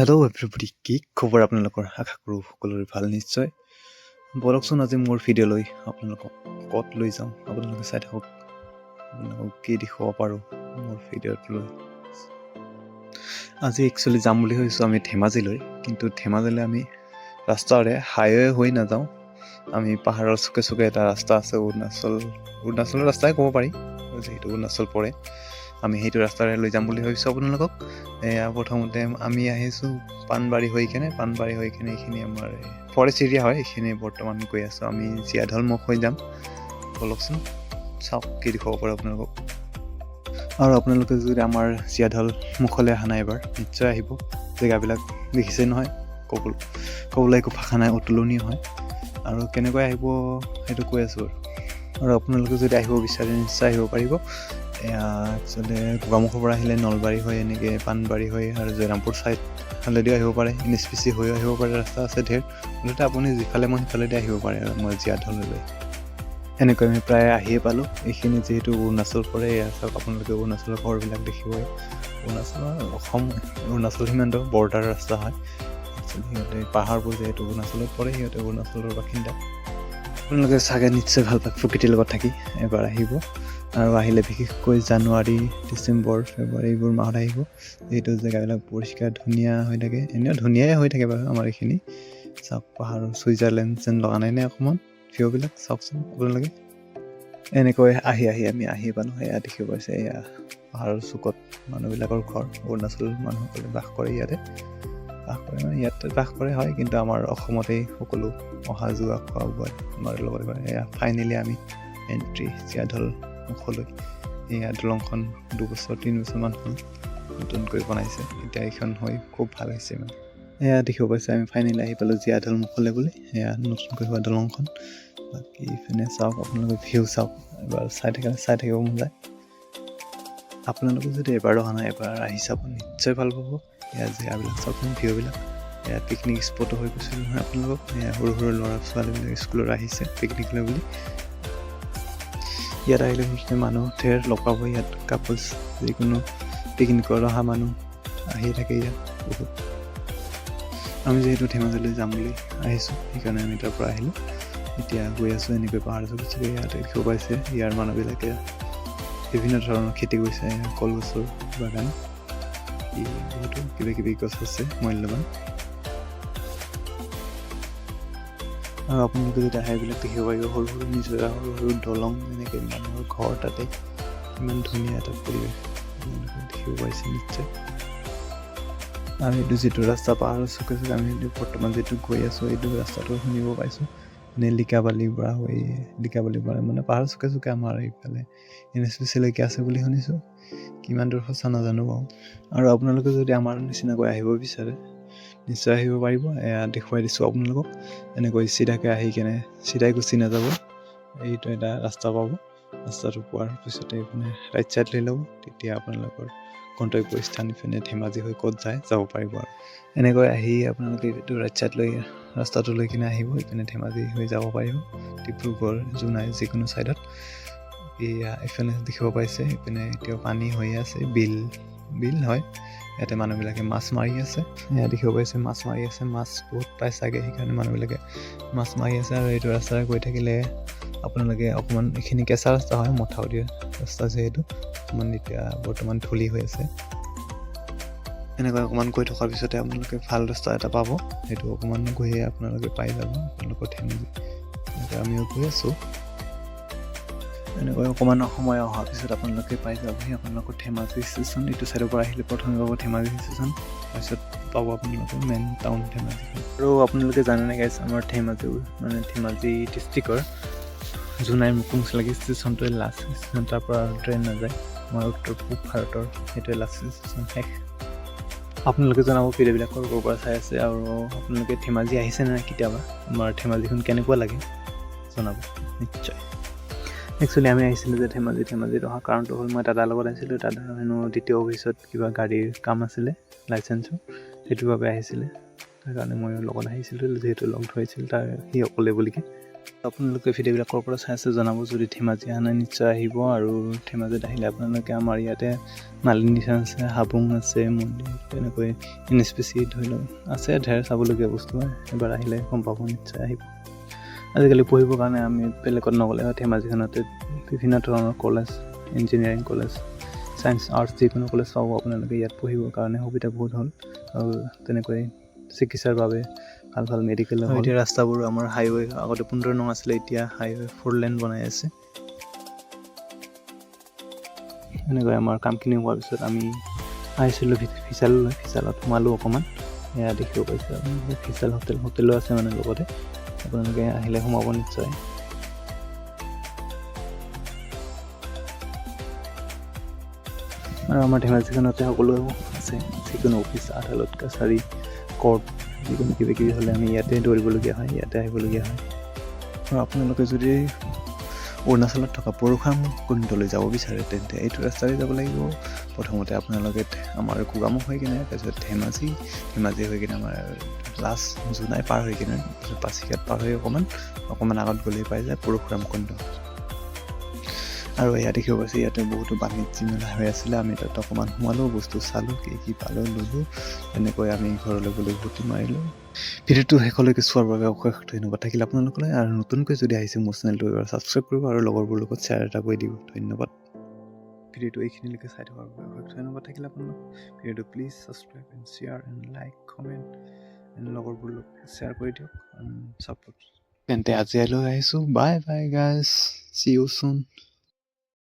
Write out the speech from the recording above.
Hello' everybody কি খবৰ আপোনালোকৰ? আশা কৰোঁ সকলোৰে ভালো, নিশ্চয়। বলকচোন আজি মোৰ ভিডিঅ'লৈ আপোনালোকক ক'ত লৈ যাওঁ আপোনালোকে চাই থাকক। আপোনালোকক কি দেখুৱাব পাৰোঁ মোৰ ভিডিঅ'ত লৈ। আজি একচুৱেলি যাম বুলি ভাবিছোঁ আমি ধেমাজিলৈ, কিন্তু ধেমাজিলৈ আমি ৰাস্তাৰে হাইৱে হৈ নাযাওঁ। আমি পাহাৰৰ চুকে চুকে এটা ৰাস্তা আছে, অৰুণাচল অৰুণাচলৰ ৰাস্তাই ক'ব পাৰি, যিহেতু অৰুণাচল পৰে। আমি সেইটো ৰাস্তাৰে লৈ যাম বুলি ভাবিছোঁ আপোনালোকক। এয়া প্ৰথমতে আমি আহিছোঁ পাণবাৰী হৈ কেনে, পাণবাৰী হৈ কেনে এইখিনি আমাৰ ফৰেষ্ট এৰিয়া হয়, এইখিনি বৰ্তমান গৈ আছোঁ আমি জীয়াঢল মুখ হৈ যাম। বলকচোন চাওক কি দেখুৱাব পাৰোঁ আপোনালোকক। আৰু আপোনালোকে যদি আমাৰ জীয়াঢল মুখলৈ অহা নাই এবাৰ, নিশ্চয় আহিব। জেগাবিলাক দেখিছে নহয় ক'ব ক'বলৈ একো ভাষা নাই, অতুলনীয় হয়। আৰু কেনেকৈ আহিব সেইটো কৈ আছোঁ আৰু। আৰু আপোনালোকে যদি আহিব বিচাৰে, নিশ্চয় আহিব পাৰিব। একচুৱেলি গোগামুখৰ পৰা আহিলে নলবাৰী হৈ, এনেকৈ পাণবাৰী হৈ আৰু জয়ৰামপুৰ ছাইড ফালেদিও আহিব পাৰে এন এছ পি চি হৈও আহিব পাৰে, ৰাস্তা আছে ধেৰ। মুঠতে আপুনি যিফালে মন সিফালেদি আহিব পাৰে আৰু মই জীয়াঢললৈ। এনেকৈ আমি প্ৰায় আহিয়ে পালোঁ। এইখিনি যিহেতু অৰুণাচল পৰে, এয়া চাওক আপোনালোকে অৰুণাচলৰ ঘৰবিলাক দেখিবই। অৰুণাচলৰ অসম, অৰুণাচল সীমান্ত বৰ্ডাৰ ৰাস্তা হয়। একচুৱেলি সিহঁতে পাহাৰবোৰ যিহেতু অৰুণাচলত পৰে, সিহঁতে অৰুণাচলৰ বাসিন্দা। আপোনালোকে চাগে নিশ্চয় ভালো পায় প্ৰকৃতিৰ লগত থাকি এবাৰ আহিব। আৰু আহিলে বিশেষকৈ জানুৱাৰী ডিচেম্বৰ ফেব্ৰুৱাৰী এইবোৰ মাহত আহিব। যিহেতু জেগাবিলাক পৰিষ্কাৰ ধুনীয়া হৈ থাকে। এনেও ধুনীয়াই হৈ থাকে বাৰু আমাৰ এইখিনি। চাওক পাহাৰৰ ছুইজাৰলেণ্ড যেন লগা নাই নে অকণমান? ভিউবিলাক চাওকচোন আপোনালোকে এনেকৈ আহি আহি আমি আহি পালোঁ। এয়া দেখিব পাইছে এয়া পাহাৰৰ চুকত মানুহবিলাকৰ ঘৰ। অৰুণাচল মানুহসকলে বাস কৰে ইয়াতে। বাস কৰে মানে ইয়াতে বাস কৰে হয়। কিন্তু আমাৰ অসমতেই সকলো অহা যোৱা খোৱা বোৱা আমাৰ লগত এয়া ফাইনেলি আমি এণ্ট্ৰি জীয়াঢল মুখলৈ এয়া দলংখন দুবছৰ তিনি বছৰমান হ'ল নতুনকৈ বনাইছে। এতিয়া এইখন হৈ খুব ভালো হৈছে মানে। এয়া দেখিব পাইছে, আমি ফাইনেলি আহি পালোঁ জীয়াঢল মুখলৈ বুলি। এয়া নতুনকৈ হোৱা দলংখন বাকী ইপিনে চাওক, আপোনালোকে ভিউ চাওক। এবাৰ চাই থাকিলে চাই থাকিব মন যায়। আপোনালোকে যদি এবাৰ অহা নাই, এবাৰ আহি চাব, নিশ্চয় ভালো পাব। এয়া জেগাবিলাক চাওকচোন ভিউবিলাক এয়া পিকনিক স্পটো হৈ গৈছিল নহয় আপোনালোকক। এয়া সৰু সৰু ল'ৰা ছোৱালীবিলাক স্কুলত আহিছে পিকনিকলৈ বুলি। ইয়াত আহিলে সেইখিনি মানুহ ঢেৰ লগ পাব, ইয়াত কাপলছ যিকোনো পিকনিকত অহা মানুহ আহি থাকে ইয়াত বহুত। আমি যিহেতু ধেমাজিলৈ যাম বুলি আহিছোঁ, সেইকাৰণে আমি তাৰ পৰা আহিলোঁ। এতিয়া গৈ আছোঁ এনেকৈ পাহাৰ চকুৱে ইয়াত দেখিব পাইছে, ইয়াৰ মানুহবিলাকে বিভিন্ন ধৰণৰ খেতি কৰিছে, কলগছৰ বাগান। বহুতো কিবা কিবি গছ আছে, মূল্যৱান। আপোনালোকে যদি আহে এইবিলাক দেখিব পাৰিব সৰু সৰু নিজৰা, সৰু সৰু দলং এনেকৈ মানুহৰ ঘৰ তাতে, ইমান ধুনীয়া এটা পৰিৱেশ। আপোনালোকে দেখিব পাৰিছে নিশ্চয়। আৰু এইটো যিটো ৰাস্তা পাহাৰৰ চুকে চুকে আমি এইটো বৰ্তমান যিটো গৈ আছোঁ, এইটো ৰাস্তাটো শুনিব পাইছোঁ। মানে লিকাবালিৰ পৰা হৈ লিকাবালিৰ পৰা মানে পাহাৰৰ চুকে চুকে আমাৰ এইফালে এন এছ পি চিলৈকে আছে বুলি শুনিছোঁ। কিমান দূৰ সঁচা নাজানো বাৰু। আৰু আপোনালোকে যদি আমাৰ নিচিনাকৈ আহিব বিচাৰে নিশ্চয় আহিব পাৰিব দেখুৱাই দিছোঁ আপোনালোকক এনেকৈ চিধাকৈ আহি কেনে চিধাই গুচি নাযাব এইটো এটা ৰাস্তা পাব ৰাস্তাটো পোৱাৰ পিছতে এইপিনে ৰাইট ছাইড লৈ ল'ব তেতিয়া আপোনালোকৰ গন্তব্যস্থান ইপিনে ধেমাজি হৈ ক'ত যায় যাব পাৰিব আৰু এনেকৈ আহি আপোনালোকে এইটো ৰাইট ছাইড লৈ ৰাস্তাটো লৈ কিনে আহিব ইপিনে ধেমাজি হৈ যাব পাৰিব ডিব্ৰুগড় জোনাই যিকোনো ছাইডত এয়া এইফালে দেখিব পাইছে ইপিনে এতিয়াও পানী হৈ আছে বিল বিল হয় ইয়াতে মানুহবিলাকে মাছ মাৰি আছে। এয়া দেখিব পাইছে মাছ মাৰি আছে মাছ বহুত পাই চাগে সেইকাৰণে মানুহবিলাকে মাছ মাৰি আছে আৰু এইটো ৰাস্তাৰে গৈ থাকিলে আপোনালোকে অকণমান এইখিনি কেঁচা ৰাস্তা হয় মথাউৰি ৰাস্তা যিহেতু অকণমান এতিয়া বৰ্তমান ধূলি হৈ আছে। এনেকৈ অকণমান গৈ থকাৰ পিছতে আপোনালোকে ভাল ৰাস্তা এটা পাব সেইটো অকণমান গৈয়ে আপোনালোকে পাই যাব আপোনালোকৰ এনেকৈ আমিও গৈ আছোঁ। এনেকৈ অকণমান সময় অহাৰ পিছত আপোনালোকে পাই যাবহি। আপোনালোকৰ ধেমাজি ষ্টেচন, এইটো ছাইডৰ পৰা আহিলে প্ৰথমে পাব ধেমাজি ষ্টেচন, তাৰপিছত পাব আপোনালোকে মেইন টাউন ধেমাজিখন আৰু আপোনালোকে জানেনে গাইছ আমাৰ ধেমাজিৰ মানে ধেমাজি ডিষ্ট্ৰিক্টৰ জোনাই মুকুংচলাগী ষ্টেচনটোৱে লাষ্ট ষ্টেচন, তাৰ ট্ৰেইন নাযায়। আমাৰ উত্তৰ পূব ভাৰতৰ, সেইটোৱে লাষ্ট ষ্টেচন শেষ। আপোনালোকে জনাব ভিডিঅ'বিলাক ক'ৰ পৰা চাই আছে আৰু আপোনালোকে ধেমাজি আহিছে নে কেতিয়াবা? আমাৰ ধেমাজিখন কেনেকুৱা লাগে জনাব। নিশ্চয়। একচুৱেলি আমি আহিছিলোঁ যে ধেমাজি, ধেমাজিত অহা কাৰণটো হ'ল মই দাদাৰ লগত আহিছিলোঁ। দাদা হেনো দ্বিতীয় অফিচত কিবা গাড়ীৰ কাম আছিলে লাইচেঞ্চৰ সেইটোৰ বাবে আহিছিলে। তাৰ কাৰণে মই লগত আহিছিলোঁ, যিহেতু লগ ধৰিছিল তাৰ, সি অকলে বুলিকে আপোনালোকে ভিডিঅ'বিলাক ক'ৰ পৰা চাই আছে, জনাব যদি ধেমাজি অহা নাই নিশ্চয় আহিব আৰু ধেমাজিত আহিলে আপোনালোকে আমাৰ ইয়াতে মালিনী থান আছে, হাবুং আছে, মন্দিৰ, তেনেকৈ এন এছ পি চি ধৰি লওক আছে, ঢেৰ চাবলগীয়া বস্তু। এবাৰ আহিলে গম পাব, নিশ্চয় আহিব। আজিকালি পঢ়িবৰ কাৰণে আমি বেলেগত নগ'লে হয় ধেমাজিখনতে বিভিন্ন ধৰণৰ college engineering college science arts যিকোনো কলেজ পাব আপোনালোকে ইয়াত পঢ়িবৰ কাৰণে সুবিধা বহুত হ'ল। আৰু তেনেকৈ চিকিৎসাৰ বাবে ভালো ভালো মেডিকেল এতিয়া ৰাস্তাবোৰ আমাৰ হাইৱে আগতে পোন্ধৰ নং আছিলে এতিয়া হাইৱে ফ'ৰ লেন বনাই আছে। এনেকৈ আমাৰ কামখিনি হোৱাৰ পিছত আমি আহিছিলোঁ ফিচাললৈ ফিচালত সোমালোঁ অকণমান। এয়া দেখিব পাইছোঁ ফিচাল হোটেল, হোটেলো আছে মানে লগতে। আপোনালোকে আহিলে সোমাব নিশ্চয়। আৰু আমাৰ ধেমাজিখনতে সকলো আছে। যিকোনো অফিচ আদালত, কাছাৰী কৰ্ট যিকোনো কিবা কিবি হ'লে আমি ইয়াতে দৌৰিবলগীয়া হয়, ইয়াতে আহিবলগীয়া হয়। আৰু আপোনালোকে যদি অৰুণাচলত থকা পৰশুৰাম কুণ্ডলৈ যাব বিচাৰে? তেন্তে এইটো ৰাস্তাৰে যাব লাগিব। প্ৰথমতে আপোনালোকে আমাৰ গোগামুখ হৈ কিনে, তাৰপিছত ধেমাজি ধেমাজি হৈ কিনে আমাৰ লাষ্ট জোনাই পাৰ হৈ কিনে পাচিঘাট পাৰ হৈ অকণমান অকণমান আগত গ'লেই পাই যায়। পৰশুৰাম কুণ্ড আৰু এয়া দেখিব পাইছে, ইয়াতে বহুতো বাণিজ্য মেলা হৈ আছিলে। আমি তাত অকণমান সোমালোঁ, বস্তু চালোঁ, কি কি পালোঁ ল'লোঁ। তেনেকৈ আমি ঘৰলৈ গ'লৈ উভতি মাৰিলোঁ। ভিডিঅ'টো শেষলৈকে চোৱাৰ বাবে অশেষ ধন্যবাদ থাকিল আপোনালোকলৈ। আৰু নতুনকৈ যদি আহিছে মোৰ চেনেলটো এবাৰ ছাবস্ক্ৰাইব কৰিব আৰু লগৰবোৰৰ লগত শ্বেয়াৰ এটা কৰি দিব ধন্যবাদ। ভিডিঅ'টো এইখিনিলৈকে চাই থকাৰ বাবে অশেষ ধন্যবাদ থাকিল আপোনালোক। ভিডিঅ'টো please subscribe and share and like comment and লগৰবোৰৰ লগত শ্বেয়াৰ কৰি দিয়ক ছাপোৰ্ট তেন্তে আজিলৈ আহিছোঁ। Bye bye guys see you soon